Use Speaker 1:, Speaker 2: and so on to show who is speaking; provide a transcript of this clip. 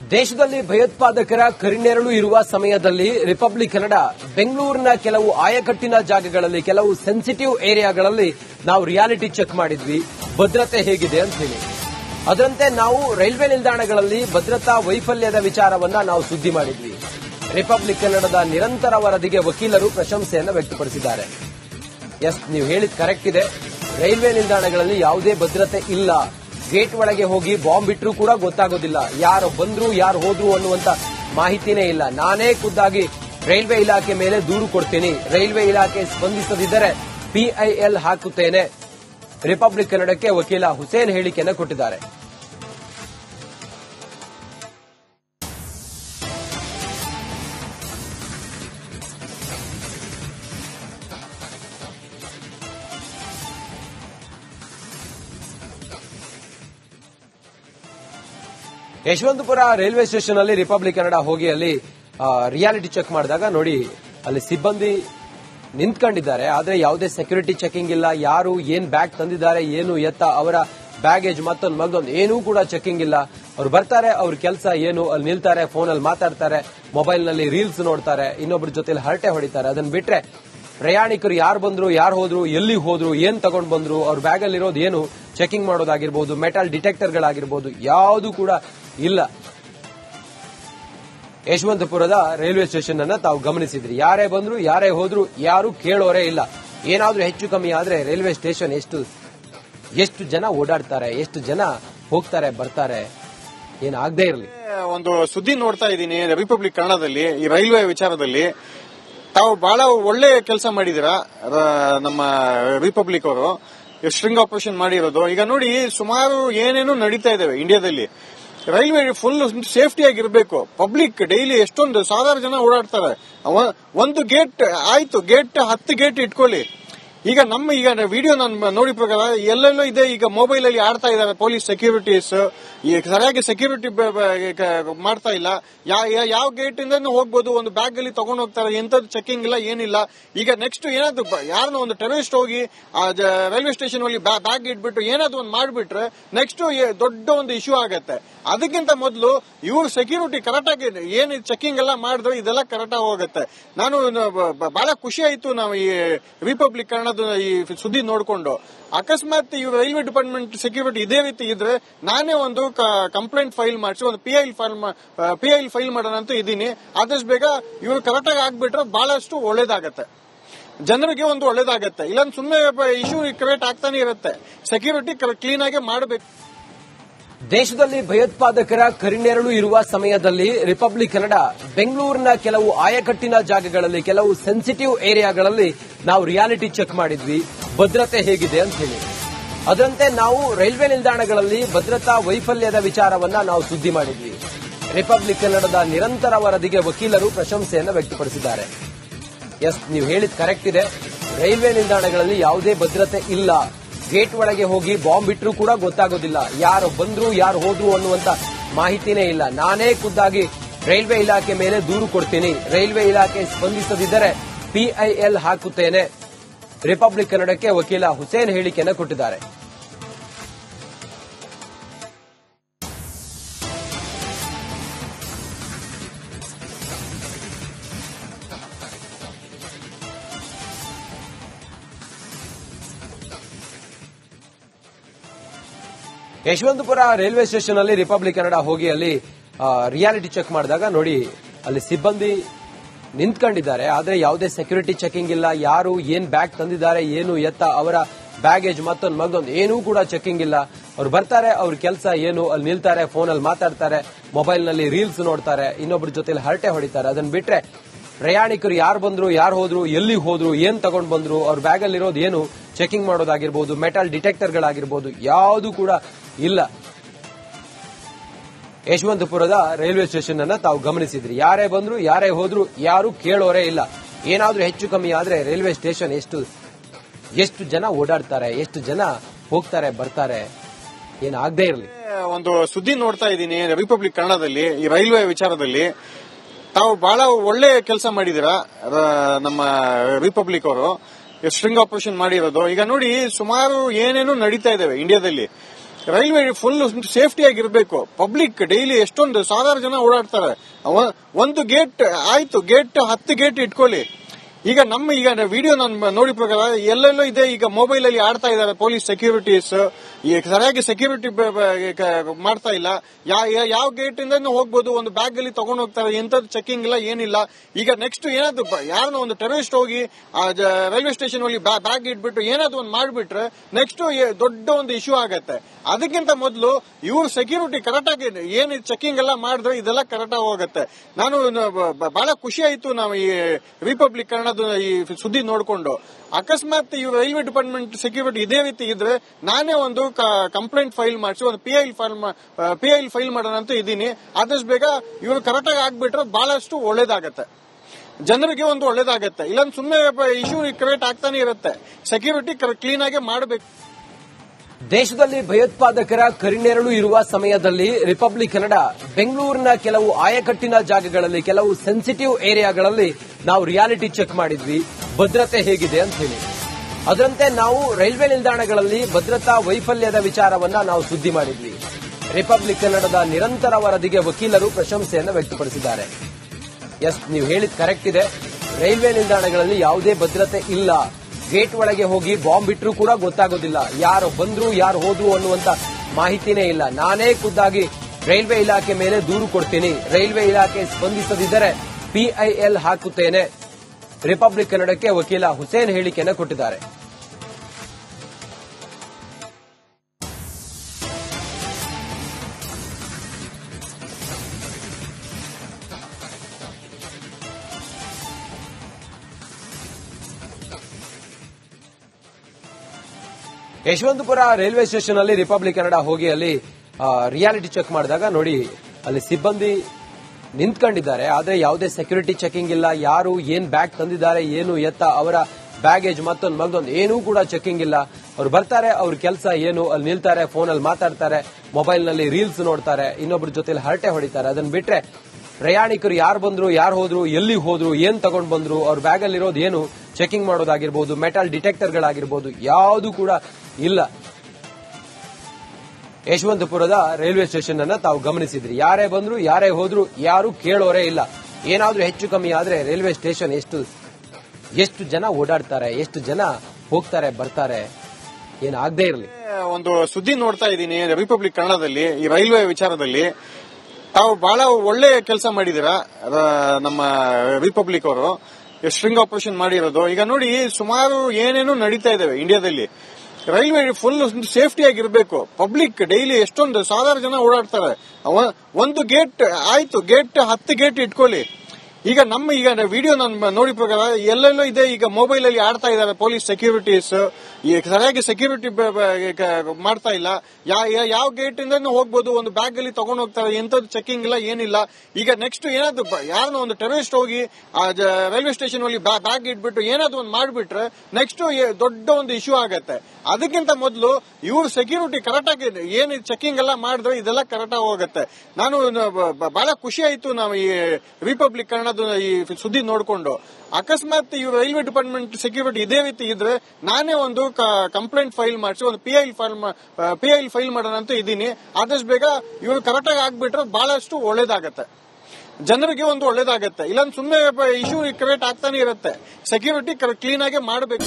Speaker 1: ದೇಶದಲ್ಲಿ ಭಯೋತ್ಪಾದಕರ ಕರಿನೆರಳು ಇರುವ ಸಮಯದಲ್ಲಿ ರಿಪಬ್ಲಿಕ್ ಕನ್ನಡ ಬೆಂಗಳೂರಿನ ಕೆಲವು ಆಯಕಟ್ಟಿನ ಜಾಗಗಳಲ್ಲಿ, ಕೆಲವು ಸೆನ್ಸಿಟಿವ್ ಏರಿಯಾಗಳಲ್ಲಿ ನಾವು ರಿಯಾಲಿಟಿ ಚೆಕ್ ಮಾಡಿದ್ವಿ. ಭದ್ರತೆ ಹೇಗಿದೆ ಅಂತ ಹೇಳಿ. ಅದರಂತೆ ನಾವು ರೈಲ್ವೆ ನಿಲ್ದಾಣಗಳಲ್ಲಿ ಭದ್ರತಾ ವೈಫಲ್ಯದ ವಿಚಾರವನ್ನ ನಾವು ಸುದ್ದಿ ಮಾಡಿದ್ವಿ. ರಿಪಬ್ಲಿಕ್ ಕನ್ನಡದ ನಿರಂತರ ವರದಿಗೆ ವಕೀಲರು ಪ್ರಶಂಸೆಯನ್ನು ವ್ಯಕ್ತಪಡಿಸಿದ್ದಾರೆ. ಎಸ್, ನೀವು ಹೇಳಿದ ಕರೆಕ್ಟ್ ಇದೆ. ರೈಲ್ವೆ ನಿಲ್ದಾಣಗಳಲ್ಲಿ ಯಾವುದೇ ಭದ್ರತೆ ಇಲ್ಲ. ಗೇಟ್ ಒಳಗೆ ಹೋಗಿ ಬಾಂಬ್ ಇಟ್ಟರು ಕೂಡ ಗೊತ್ತಾಗೋದಿಲ್ಲ. ಯಾರು ಬಂದ್ರು, ಯಾರು ಹೋದ್ರು ಅನ್ನುವಂತ ಮಾಹಿತಿನೇ ಇಲ್ಲ. ನಾನೇ ಖುದ್ದಾಗಿ ರೈಲ್ವೆ ಇಲಾಖೆ ಮೇಲೆ ದೂರು ಕೊಡ್ತೀನಿ. ರೈಲ್ವೆ ಇಲಾಖೆ ಸ್ಪಂದಿಸದಿದ್ದರೆ ಪಿಐಎಲ್ ಹಾಕುತ್ತೇನೆ. ರಿಪಬ್ಲಿಕ್ ಕನ್ನಡಕ್ಕೆ ವಕೀಲ ಹುಸೇನ್ ಹೇಳಿಕೆಯನ್ನು ಕೊಟ್ಟಿದ್ದಾರೆ. ಯಶವಂತಪುರ ರೈಲ್ವೆ ಸ್ಟೇಷನ್ ಅಲ್ಲಿ ರಿಪಬ್ಲಿಕ್ ಕನ್ನಡ ಹೋಗಿ ಅಲ್ಲಿ ರಿಯಾಲಿಟಿ ಚೆಕ್ ಮಾಡಿದಾಗ ನೋಡಿ, ಅಲ್ಲಿ ಸಿಬ್ಬಂದಿ ನಿಂತ್ಕೊಂಡಿದ್ದಾರೆ. ಆದ್ರೆ ಯಾವುದೇ ಸೆಕ್ಯೂರಿಟಿ ಚೆಕಿಂಗ್ ಇಲ್ಲ. ಯಾರು ಏನ್ ಬ್ಯಾಗ್ ತಂದಿದ್ದಾರೆ, ಏನು ಎತ್ತ, ಅವರ ಬ್ಯಾಗೇಜ್ ಮತ್ತೊಂದು ಮಗದೊಂದು ಏನೂ ಕೂಡ ಚೆಕಿಂಗ್ ಇಲ್ಲ. ಅವ್ರು ಬರ್ತಾರೆ, ಅವ್ರ ಕೆಲಸ ಏನು, ಅಲ್ಲಿ ನಿಲ್ತಾರೆ ಫೋನ್ ಅಲ್ಲಿ ಮಾತಾಡ್ತಾರೆ ಮೊಬೈಲ್ನಲ್ಲಿ ರೀಲ್ಸ್ ನೋಡ್ತಾರೆ, ಇನ್ನೊಬ್ರ ಜೊತೆ ಹರಟೆ ಹೊಡಿತಾರೆ. ಅದನ್ನ ಬಿಟ್ರೆ ಪ್ರಯಾಣಿಕರು ಯಾರು ಬಂದ್ರು, ಯಾರು ಹೋದ್ರು ಎಲ್ಲಿ ಹೋದ್ರು, ಏನ್ ತಗೊಂಡ್ ಬಂದ್ರು, ಅವ್ರ ಬ್ಯಾಗ್ ಅಲ್ಲಿ ಇರೋದು ಏನು ಚೆಕಿಂಗ್ ಮಾಡೋದಾಗಿರ್ಬೋದು ಮೆಟಲ್ ಡಿಟೆಕ್ಟರ್ಗಳಾಗಿರ್ಬೋದು ಯಾವುದು ಕೂಡ ಇಲ್ಲ. ಯಶವಂತಪುರದ ರೈಲ್ವೆ ಸ್ಟೇಷನ್ ಅನ್ನ ತಾವು ಗಮನಿಸಿದ್ರಿ. ಯಾರೇ ಬಂದ್ರು, ಯಾರೇ ಹೋದ್ರು, ಯಾರು ಕೇಳೋರೇ ಇಲ್ಲ. ಏನಾದ್ರೂ ಹೆಚ್ಚು ಕಮ್ಮಿ ಆದ್ರೆ ರೈಲ್ವೆ ಸ್ಟೇಷನ್ ಎಷ್ಟು ಎಷ್ಟು ಜನ ಓಡಾಡ್ತಾರೆ, ಎಷ್ಟು ಜನ ಹೋಗ್ತಾರೆ, ಬರ್ತಾರೆ ಏನಾಗದೇ ಇರಲಿ.
Speaker 2: ಒಂದು ಸುದ್ದಿ ನೋಡ್ತಾ ಇದ್ದೀನಿ ರಿಪಬ್ಲಿಕ್ ಕನ್ನಡದಲ್ಲಿ, ಈ ರೈಲ್ವೆ ವಿಚಾರದಲ್ಲಿ. ತಾವು ಬಹಳ ಒಳ್ಳೆ ಕೆಲಸ ಮಾಡಿದೀರಾ ನಮ್ಮ ರಿಪಬ್ಲಿಕ್ ಅವರು. ಸ್ಟ್ರಿಂಗ್ ಆಪರೇಷನ್ ಮಾಡಿರೋದು. ಈಗ ನೋಡಿ, ಸುಮಾರು ಏನೇನು ನಡೀತಾ ಇದಾವೆ ಇಂಡಿಯಾದಲ್ಲಿ ರೈಲ್ವೆ ಫುಲ್ ಸೇಫ್ಟಿ ಆಗಿರ್ಬೇಕು. ಪಬ್ಲಿಕ್ ಡೈಲಿ ಎಷ್ಟೊಂದು, ಸಾವಿರಾರು ಜನ ಓಡಾಡ್ತಾರೆ. ಒಂದು ಗೇಟ್ ಆಯ್ತು ಗೇಟ್ ಹತ್ತು ಗೇಟ್ ಇಟ್ಕೊಳ್ಳಿ. ಈಗ ನಮ್ಮ ಈಗ ವಿಡಿಯೋ ನಾನು ನೋಡಿ ಪ್ರಕಾರ ಎಲ್ಲೆಲ್ಲೋ ಇದೆ. ಈಗ ಮೊಬೈಲ್ ಅಲ್ಲಿ ಆಡ್ತಾ ಇದ್ದಾರೆ ಪೊಲೀಸ್ ಸೆಕ್ಯೂರಿಟೀಸ್ ಈಗ ಸರಿಯಾಗಿ ಸೆಕ್ಯೂರಿಟಿ ಮಾಡ್ತಾ ಇಲ್ಲ. ಯಾವ ಗೇಟ್ ಇಂದ ಹೋಗ್ಬೋದು. ಒಂದು ಬ್ಯಾಗ್ ಅಲ್ಲಿ ತಗೊಂಡು ಹೋಗ್ತಾರೆ. ಎಂತದ್ದು ಚೆಕಿಂಗ್ ಇಲ್ಲ, ಏನಿಲ್ಲ. ಈಗ ನೆಕ್ಸ್ಟ್ ಏನಾದ್ರು ಯಾರನ್ನ ಒಂದು ಟೆರರಿಸ್ಟ್ ಹೋಗಿ ರೈಲ್ವೆ ಸ್ಟೇಷನ್ ಅಲ್ಲಿ ಬ್ಯಾಗ್ ಇಟ್ಬಿಟ್ಟು ಏನಾದ್ರು ಒಂದು ಮಾಡ್ಬಿಟ್ರೆ ನೆಕ್ಸ್ಟ್ ದೊಡ್ಡ ಒಂದು ಇಶ್ಯೂ ಆಗತ್ತೆ. ಅದಕ್ಕಿಂತ ಮೊದಲು ಇವ್ರು ಸೆಕ್ಯೂರಿಟಿ ಕರೆಕ್ಟ್ ಆಗಿ ಏನ್ ಚೆಕಿಂಗ್ ಎಲ್ಲ ಮಾಡಿದ್ರೆ, ಇದೆಲ್ಲ ಕರೆಕ್ಟ್ ಆಗಿ ಹೋಗುತ್ತೆ. ನಾನು ಬಹಳ ಖುಷಿ ಆಯ್ತು ನಾವು ಈ ರಿಪಬ್ಲಿಕ್ ಕನ್ನಡದ ಈ ಸುದ್ದಿ ನೋಡ್ಕೊಂಡು. ಅಕಸ್ಮಾತ್ ಈ ರೈಲ್ವೆ ಡಿಪಾರ್ಟ್ಮೆಂಟ್ ಸೆಕ್ಯೂರಿಟಿ ಇದೇ ರೀತಿ ಇದ್ರೆ ನಾನೇ ಒಂದು ಕಂಪ್ಲೇಂಟ್ ಫೈಲ್ ಮಾಡಿಸಿ, ಒಂದು P I file P I file ಮಾಡೋಣ ಅಂತ ಇದ್ದೀನಿ. ಆದಷ್ಟು ಬೇಗ ಇವರು ಕರೆಕ್ಟ್ ಆಗಿ ಆಗ್ಬಿಟ್ರೆ ಬಹಳಷ್ಟು ಒಳ್ಳೇದಾಗತ್ತೆ. ಜನರಿಗೆ ಒಂದು ಒಳ್ಳೇದಾಗತ್ತೆ. ಇಲ್ಲ ಸುಮ್ಮನೆ ಇಶ್ಯೂ ಕ್ರಿಯೇಟ್ ಆಗ್ತಾನೆ ಇರುತ್ತೆ. ಸೆಕ್ಯೂರಿಟಿ ಕ್ಲೀನ್ ಆಗಿ ಮಾಡಬೇಕು.
Speaker 1: ದೇಶದಲ್ಲಿ ಭಯೋತ್ಪಾದಕರ ಕರಿನೆರಳು ಇರುವ ಸಮಯದಲ್ಲಿ ರಿಪಬ್ಲಿಕ್ ಕನ್ನಡ ಬೆಂಗಳೂರಿನ ಕೆಲವು ಆಯಕಟ್ಟಿನ ಜಾಗಗಳಲ್ಲಿ, ಕೆಲವು ಸೆನ್ಸಿಟಿವ್ ಏರಿಯಾಗಳಲ್ಲಿ ನಾವು ರಿಯಾಲಿಟಿ ಚೆಕ್ ಮಾಡಿದ್ವಿ. ಭದ್ರತೆ ಹೇಗಿದೆ ಅಂತ ಹೇಳಿ. ಅದರಂತೆ ನಾವು ರೈಲ್ವೆ ನಿಲ್ದಾಣಗಳಲ್ಲಿ ಭದ್ರತಾ ವೈಫಲ್ಯದ ವಿಚಾರವನ್ನ ನಾವು ಸುದ್ದಿ ಮಾಡಿದ್ವಿ. ರಿಪಬ್ಲಿಕ್ ಕನ್ನಡದ ನಿರಂತರ ವರದಿಗೆ ವಕೀಲರು ಪ್ರಶಂಸೆಯನ್ನು ವ್ಯಕ್ತಪಡಿಸಿದ್ದಾರೆ. ಎಸ್, ನೀವು ಹೇಳಿದ್ ಕರೆಕ್ಟ್ ಇದೆ. ರೈಲ್ವೆ ನಿಲ್ದಾಣಗಳಲ್ಲಿ ಯಾವುದೇ ಭದ್ರತೆ ಇಲ್ಲ. ಗೇಟ್ ಒಳಗೆ ಹೋಗಿ ಬಾಂಬ್ ಇಟ್ಟರು ಕೂಡ ಗೊತ್ತಾಗೋದಿಲ್ಲ. ಯಾರು ಬಂದ್ರು, ಯಾರು ಹೋದ್ರು ಅನ್ನುವಂತ ಮಾಹಿತಿನೇ ಇಲ್ಲ. ನಾನೇ ಖುದ್ದಾಗಿ ರೈಲ್ವೆ ಇಲಾಖೆ ಮೇಲೆ ದೂರು ಕೊಡ್ತೀನಿ. ರೈಲ್ವೆ ಇಲಾಖೆ ಸ್ಪಂದಿಸದಿದ್ದರೆ ಪಿಐಎಲ್ ಹಾಕುತ್ತೇನೆ. ರಿಪಬ್ಲಿಕ್ ಕನ್ನಡಕ್ಕೆ ವಕೀಲ ಹುಸೇನ್ ಹೇಳಿಕೆಯನ್ನು ಕೊಟ್ಟಿದ್ದಾರೆ. ಯಶವಂತಪುರ ರೈಲ್ವೆ ಸ್ಟೇಷನ್ ಅಲ್ಲಿ ರಿಪಬ್ಲಿಕ್ ಕನ್ನಡ ಹೋಗಿ ಅಲ್ಲಿ ರಿಯಾಲಿಟಿ ಚೆಕ್ ಮಾಡಿದಾಗ ನೋಡಿ, ಅಲ್ಲಿ ಸಿಬ್ಬಂದಿ ನಿಂತ್ಕೊಂಡಿದ್ದಾರೆ. ಆದ್ರೆ ಯಾವುದೇ ಸೆಕ್ಯೂರಿಟಿ ಚೆಕಿಂಗ್ ಇಲ್ಲ. ಯಾರು, ಏನ್ ಬ್ಯಾಗ್ ತಂದಿದ್ದಾರೆ, ಏನು ಎತ್ತ, ಅವರ ಬ್ಯಾಗೇಜ್ ಮತ್ತೊಂದು ಮಗದೊಂದು ಏನೂ ಕೂಡ ಚೆಕಿಂಗ್ ಇಲ್ಲ. ಅವ್ರು ಬರ್ತಾರೆ, ಅವ್ರ ಕೆಲಸ ಏನು, ಅಲ್ಲಿ ನಿಲ್ತಾರೆ ಫೋನ್ ಅಲ್ಲಿ ಮಾತಾಡ್ತಾರೆ ಮೊಬೈಲ್ನಲ್ಲಿ ರೀಲ್ಸ್ ನೋಡ್ತಾರೆ, ಇನ್ನೊಬ್ರ ಜೊತೆ ಹರಟೆ ಹೊಡಿತಾರೆ. ಅದನ್ನ ಬಿಟ್ರೆ ಪ್ರಯಾಣಿಕರು ಯಾರು ಬಂದ್ರು, ಯಾರು ಹೋದ್ರು ಎಲ್ಲಿ ಹೋದ್ರು, ಏನ್ ತಗೊಂಡ್ ಬಂದ್ರು, ಅವ್ರ ಬ್ಯಾಗ್ ಅಲ್ಲಿ ಇರೋದು ಏನು ಚೆಕಿಂಗ್ ಮಾಡೋದಾಗಿರ್ಬೋದು ಮೆಟಲ್ ಡಿಟೆಕ್ಟರ್ಗಳಾಗಿರ್ಬೋದು ಯಾವುದು ಕೂಡ ಇಲ್ಲ. ಯಶವಂತಪುರದ ರೈಲ್ವೆ ಸ್ಟೇಷನ್ ಅನ್ನ ತಾವು ಗಮನಿಸಿದ್ರಿ. ಯಾರೇ ಬಂದ್ರು, ಯಾರೇ ಹೋದ್ರು, ಯಾರು ಕೇಳೋರೇ ಇಲ್ಲ. ಏನಾದ್ರೂ ಹೆಚ್ಚು ಕಮ್ಮಿ ಆದ್ರೆ ರೈಲ್ವೆ ಸ್ಟೇಷನ್ ಎಷ್ಟು ಎಷ್ಟು ಜನ ಓಡಾಡ್ತಾರೆ, ಎಷ್ಟು ಜನ ಹೋಗ್ತಾರೆ, ಬರ್ತಾರೆ ಏನಾಗದೇ ಇರಲಿ.
Speaker 2: ಒಂದು ಸುದ್ದಿ ನೋಡ್ತಾ ಇದ್ದೀನಿ ರಿಪಬ್ಲಿಕ್ ಕನ್ನಡದಲ್ಲಿ, ಈ ರೈಲ್ವೆ ವಿಚಾರದಲ್ಲಿ. ತಾವು ಬಹಳ ಒಳ್ಳೆ ಕೆಲಸ ಮಾಡಿದೀರಾ ನಮ್ಮ ರಿಪಬ್ಲಿಕ್ ಅವರು. ಸ್ಟ್ರಿಂಗ್ ಆಪರೇಷನ್ ಮಾಡಿರೋದು. ಈಗ ನೋಡಿ, ಸುಮಾರು ಏನೇನು ನಡೀತಾ ಇದಾವೆ ಇಂಡಿಯಾದಲ್ಲಿ ರೈಲ್ವೆ ಫುಲ್ ಸೇಫ್ಟಿ ಆಗಿರ್ಬೇಕು. ಪಬ್ಲಿಕ್ ಡೈಲಿ ಎಷ್ಟೊಂದು ಸಾವಿರಾರು ಜನ ಓಡಾಡ್ತಾರೆ. ಒಂದು ಗೇಟ್ ಆಯ್ತು ಗೇಟ್ ಹತ್ತು ಗೇಟ್ ಇಟ್ಕೊಳ್ಳಿ. ಈಗ ನಮ್ಮ, ಈಗ ವಿಡಿಯೋ ನಾನು ನೋಡಿ ಪ್ರಕಾರ ಎಲ್ಲೆಲ್ಲೋ ಇದೆ. ಈಗ ಮೊಬೈಲ್ ಅಲ್ಲಿ ಆಡ್ತಾ ಇದ್ದಾರೆ ಪೊಲೀಸ್ ಸೆಕ್ಯೂರಿಟೀಸ್ ಈಗ ಸರಿಯಾಗಿ ಸೆಕ್ಯೂರಿಟಿ ಮಾಡ್ತಾ ಇಲ್ಲ. ಯಾವ ಗೇಟ್ ಇಂದ ಹೋಗ್ಬೋದು, ಒಂದು ಬ್ಯಾಗ್ ಅಲ್ಲಿ ತಗೊಂಡು ಹೋಗ್ತಾರೆ, ಎಂತದ್ದು ಚೆಕಿಂಗ್ ಇಲ್ಲ, ಏನಿಲ್ಲ. ಈಗ ನೆಕ್ಸ್ಟ್ ಏನಾದ್ರು ಯಾರನ್ನ ಒಂದು ಟೆರರಿಸ್ಟ್ ಹೋಗಿ ರೈಲ್ವೆ ಸ್ಟೇಷನ್ ಅಲ್ಲಿ ಬ್ಯಾಗ್ ಇಟ್ಬಿಟ್ಟು ಏನಾದ್ರು ಒಂದು ಮಾಡ್ಬಿಟ್ರೆ ನೆಕ್ಸ್ಟ್ ದೊಡ್ಡ ಒಂದು ಇಶ್ಯೂ ಆಗತ್ತೆ. ಅದಕ್ಕಿಂತ ಮೊದಲು ಇವ್ರ ಸೆಕ್ಯೂರಿಟಿ ಕರೆಕ್ಟ್ ಆಗಿ ಏನ್ ಚೆಕಿಂಗ್ ಎಲ್ಲ ಮಾಡಿದ್ರೆ ಇದೆಲ್ಲ ಕರೆಕ್ಟ್ ಆಗಿ ಹೋಗುತ್ತೆ. ನಾನು ಬಹಳ ಖುಷಿ ಆಯ್ತು ನಾವು ಈ ರಿಪಬ್ಲಿಕ್ ಕನ್ನಡದ ಈ ಸುದ್ದಿ ನೋಡ್ಕೊಂಡು. ಅಕಸ್ಮಾತ್ ಇವ್ರ ರೈಲ್ವೆ ಡಿಪಾರ್ಟ್ಮೆಂಟ್ ಸೆಕ್ಯೂರಿಟಿ ಇದೇ ರೀತಿ ಇದ್ರೆ ನಾನೇ ಒಂದು ಕಂಪ್ಲೇಂಟ್ ಫೈಲ್ ಮಾಡಿಸಿ, ಒಂದು P I file P I file ಮಾಡೋಣ ಅಂತ ಇದ್ದೀನಿ. ಆದಷ್ಟು ಬೇಗ ಇವರು ಕರೆಕ್ಟ್ ಆಗಿ ಆಗ್ಬಿಟ್ರೆ ಬಹಳಷ್ಟು ಒಳ್ಳೇದಾಗತ್ತೆ. ಜನರಿಗೆ ಒಂದು ಒಳ್ಳೇದಾಗತ್ತೆ. ಇಲ್ಲಾಂದ್ರೆ ಸುಮ್ಮನೆ ಇಶ್ಯೂ ಕ್ರಿಯೇಟ್ ಆಗ್ತಾನೆ ಇರುತ್ತೆ. ಸೆಕ್ಯೂರಿಟಿ ಕ್ಲೀನ್ ಆಗಿ ಮಾಡಬೇಕು.
Speaker 1: ದೇಶದಲ್ಲಿ ಭಯೋತ್ಪಾದಕರ ಕರಿನೆರಳು ಇರುವ ಸಮಯದಲ್ಲಿ ರಿಪಬ್ಲಿಕ್ ಕನ್ನಡ ಬೆಂಗಳೂರಿನ ಕೆಲವು ಆಯಕಟ್ಟಿನ ಜಾಗಗಳಲ್ಲಿ, ಕೆಲವು ಸೆನ್ಸಿಟಿವ್ ಏರಿಯಾಗಳಲ್ಲಿ ನಾವು ರಿಯಾಲಿಟಿ ಚೆಕ್ ಮಾಡಿದ್ವಿ. ಭದ್ರತೆ ಹೇಗಿದೆ ಅಂತ ಹೇಳಿ. ಅದರಂತೆ ನಾವು ರೈಲ್ವೆ ನಿಲ್ದಾಣಗಳಲ್ಲಿ ಭದ್ರತಾ ವೈಫಲ್ಯದ ವಿಚಾರವನ್ನ ನಾವು ಸುದ್ದಿ ಮಾಡಿದ್ವಿ. ರಿಪಬ್ಲಿಕ್ ಕನ್ನಡದ ನಿರಂತರ ವರದಿಗೆ ವಕೀಲರು ಪ್ರಶಂಸೆಯನ್ನು ವ್ಯಕ್ತಪಡಿಸಿದ್ದಾರೆ. ಎಸ್ ನೀವು ಹೇಳಿದ ಕರೆಕ್ಟ್ ಇದೆ. ರೈಲ್ವೆ ನಿಲ್ದಾಣಗಳಲ್ಲಿ ಯಾವುದೇ ಭದ್ರತೆ ಇಲ್ಲ. ಗೇಟ್ ಒಳಗೆ ಹೋಗಿ ಬಾಂಬ್ ಬಿಟ್ಟರೂ ಕೂಡ ಗೊತ್ತಾಗೋದಿಲ್ಲ. ಯಾರು ಬಂದ್ರು, ಯಾರು ಹೋದ್ರು ಅನ್ನುವಂತ ಮಾಹಿತಿನೇ ಇಲ್ಲ. ನಾನೇ ಖುದ್ದಾಗಿ ರೈಲ್ವೆ ಇಲಾಖೆ ಮೇಲೆ ದೂರು ಕೊಡ್ತೀನಿ. ರೈಲ್ವೆ ಇಲಾಖೆ ಸ್ಪಂದಿಸದಿದ್ದರೆ ಪಿಐಎಲ್ ಹಾಕುತ್ತೇನೆ. ರಿಪಬ್ಲಿಕ್ ಕನ್ನಡಕ್ಕೆ ವಕೀಲ ಹುಸೇನ್ ಹೇಳಿಕೆಯನ್ನು ಕೊಟ್ಟಿದ್ದಾರೆ. ಯಶವಂತಪುರ ರೈಲ್ವೆ ಸ್ಟೇಷನ್ ಅಲ್ಲಿ ರಿಪಬ್ಲಿಕ್ ಕನ್ನಡ ಹೋಗಿ ಅಲ್ಲಿ ರಿಯಾಲಿಟಿ ಚೆಕ್ ಮಾಡಿದಾಗ ನೋಡಿ, ಅಲ್ಲಿ ಸಿಬ್ಬಂದಿ ನಿಂತ್ಕೊಂಡಿದ್ದಾರೆ. ಆದ್ರೆ ಯಾವುದೇ ಸೆಕ್ಯೂರಿಟಿ ಚೆಕಿಂಗ್ ಇಲ್ಲ. ಯಾರು, ಏನ್ ಬ್ಯಾಗ್ ತಂದಿದ್ದಾರೆ, ಏನು ಎತ್ತ, ಅವರ ಬ್ಯಾಗೇಜ್ ಮತ್ತೊಂದು ಮಗದೊಂದು ಏನೂ ಕೂಡ ಚೆಕಿಂಗ್ ಇಲ್ಲ. ಅವ್ರು ಬರ್ತಾರೆ, ಅವ್ರ ಕೆಲಸ ಏನು, ಅಲ್ಲಿ ನಿಲ್ತಾರೆ ಫೋನ್ ಅಲ್ಲಿ ಮಾತಾಡ್ತಾರೆ ಮೊಬೈಲ್ನಲ್ಲಿ ರೀಲ್ಸ್ ನೋಡ್ತಾರೆ, ಇನ್ನೊಬ್ರ ಜೊತೆಲಿ ಹರಟೆ ಹೊಡಿತಾರೆ. ಅದನ್ನ ಬಿಟ್ರೆ ಪ್ರಯಾಣಿಕರು ಯಾರು ಬಂದ್ರು, ಯಾರು ಹೋದ್ರು ಎಲ್ಲಿ ಹೋದ್ರು, ಏನ್ ತಗೊಂಡ್ ಬಂದ್ರು, ಅವ್ರ ಬ್ಯಾಗ್ ಅಲ್ಲಿ ಇರೋದು ಏನು ಚೆಕಿಂಗ್ ಮಾಡೋದಾಗಿರ್ಬೋದು, ಮೆಟಲ್ ಡಿಟೆಕ್ಟರ್ಗಳಾಗಿರ್ಬೋದು, ಯಾವುದು ಕೂಡ ಇಲ್ಲ. ಯಶವಂತಪುರದ ರೈಲ್ವೆ ಸ್ಟೇಷನ್ ಅನ್ನ ತಾವು ಗಮನಿಸಿದ್ರಿ. ಯಾರೇ ಬಂದ್ರು, ಯಾರೇ ಹೋದ್ರು, ಯಾರು ಕೇಳೋರೇ ಇಲ್ಲ. ಏನಾದ್ರೂ ಹೆಚ್ಚು ಕಮ್ಮಿ ಆದ್ರೆ ರೈಲ್ವೆ ಸ್ಟೇಷನ್ ಎಷ್ಟು ಎಷ್ಟು ಜನ ಓಡಾಡ್ತಾರೆ, ಎಷ್ಟು ಜನ ಹೋಗ್ತಾರೆ, ಬರ್ತಾರೆ ಏನಾಗದೇ ಇರಲಿ.
Speaker 2: ಒಂದು ಸುದ್ದಿ ನೋಡ್ತಾ ಇದ್ದೀನಿ ರಿಪಬ್ಲಿಕ್ ಕನ್ನಡದಲ್ಲಿ, ಈ ರೈಲ್ವೆ ವಿಚಾರದಲ್ಲಿ. ತಾವು ಬಹಳ ಒಳ್ಳೆ ಕೆಲಸ ಮಾಡಿದೀರಾ ನಮ್ಮ ರಿಪಬ್ಲಿಕ್ ಅವರು? ಸ್ಟ್ರಿಂಗ್ ಆಪರೇಷನ್ ಮಾಡಿರೋದು. ಈಗ ನೋಡಿ, ಸುಮಾರು ಏನೇನು ನಡೀತಾ ಇದಾವೆ ಇಂಡಿಯಾದಲ್ಲಿ ರೈಲ್ವೆ ಫುಲ್ ಸೇಫ್ಟಿ ಆಗಿರಬೇಕು. ಪಬ್ಲಿಕ್ ಡೈಲಿ ಎಷ್ಟೊಂದು ಸಾವಿರಾರು ಜನ ಓಡಾಡ್ತಾರೆ. ಒಂದು ಗೇಟ್ ಆಯ್ತು ಗೇಟ್ ಹತ್ತು ಗೇಟ್ ಇಟ್ಕೊಳ್ಳಿ. ಈಗ ನಮ್ಮ, ಈಗ ವಿಡಿಯೋ ನಾನು ನೋಡಿ ಪ್ರಕಾರ ಎಲ್ಲೆಲ್ಲೋ ಇದೆ. ಈಗ ಮೊಬೈಲ್ ಅಲ್ಲಿ ಆಡ್ತಾ ಇದ್ದಾರೆ ಪೊಲೀಸ್ ಸೆಕ್ಯೂರಿಟೀಸ್ ಈಗ ಸರಿಯಾಗಿ ಸೆಕ್ಯೂರಿಟಿ ಮಾಡ್ತಾ ಇಲ್ಲ. ಯಾವ ಗೇಟ್ ಇಂದ ಹೋಗ್ಬೋದು. ಒಂದು ಬ್ಯಾಗ್ ಅಲ್ಲಿ ತಗೊಂಡು ಹೋಗ್ತಾರೆ. ಎಂತದ್ದು ಚೆಕಿಂಗ್ ಇಲ್ಲ, ಏನಿಲ್ಲ. ಈಗ ನೆಕ್ಸ್ಟ್ ಏನಾದ್ರು ಯಾರನ್ನ ಒಂದು ಟೆರರಿಸ್ಟ್ ಹೋಗಿ ರೈಲ್ವೆ ಸ್ಟೇಷನ್ ಅಲ್ಲಿ ಬ್ಯಾಗ್ ಇಟ್ಬಿಟ್ಟು ಏನಾದ್ರು ಒಂದು ಮಾಡ್ಬಿಟ್ರೆ ನೆಕ್ಸ್ಟ್ ದೊಡ್ಡ ಒಂದು ಇಶ್ಯೂ ಆಗತ್ತೆ. ಅದಕ್ಕಿಂತ ಮೊದಲು ಇವ್ರ ಸೆಕ್ಯೂರಿಟಿ ಕರೆಕ್ಟ್ ಆಗಿ ಏನ್ ಚೆಕಿಂಗ್ ಎಲ್ಲ ಮಾಡಿದ್ರೆ ಇದೆಲ್ಲ ಕರೆಕ್ಟ್ ಆಗಿ ಹೋಗುತ್ತೆ. ನಾನು ಬಹಳ ಖುಷಿ ಆಯ್ತು ನಾವು ಈ ರಿಪಬ್ಲಿಕ್ ಕನ್ನಡದ ಈ ಸುದ್ದಿ ನೋಡ್ಕೊಂಡು. ಅಕಸ್ಮಾತ್ ಇವ್ರ ರೈಲ್ವೆ ಡಿಪಾರ್ಟ್ಮೆಂಟ್ ಸೆಕ್ಯೂರಿಟಿ ಇದೇ ರೀತಿ ಇದ್ರೆ ನಾನೇ ಒಂದು ಕಂಪ್ಲೇಂಟ್ ಫೈಲ್ ಮಾಡಿಸಿ, ಒಂದು P I file P I file ಮಾಡೋಣ ಅಂತ ಇದ್ದೀನಿ. ಆದಷ್ಟು ಬೇಗ ಇವರು ಕರೆಕ್ಟ್ ಆಗಿ ಆಗ್ಬಿಟ್ರೆ ಬಹಳಷ್ಟು ಒಳ್ಳೇದಾಗತ್ತೆ. ಜನರಿಗೆ ಒಂದು ಒಳ್ಳೇದಾಗತ್ತೆ. ಇಲ್ಲಾಂದ್ರೆ ಸುಮ್ಮನೆ ಇಶ್ಯೂ ಕ್ರಿಯೇಟ್ ಆಗ್ತಾನೆ ಇರುತ್ತೆ. ಸೆಕ್ಯೂರಿಟಿ ಕ್ಲೀನ್ ಆಗಿ ಮಾಡಬೇಕು.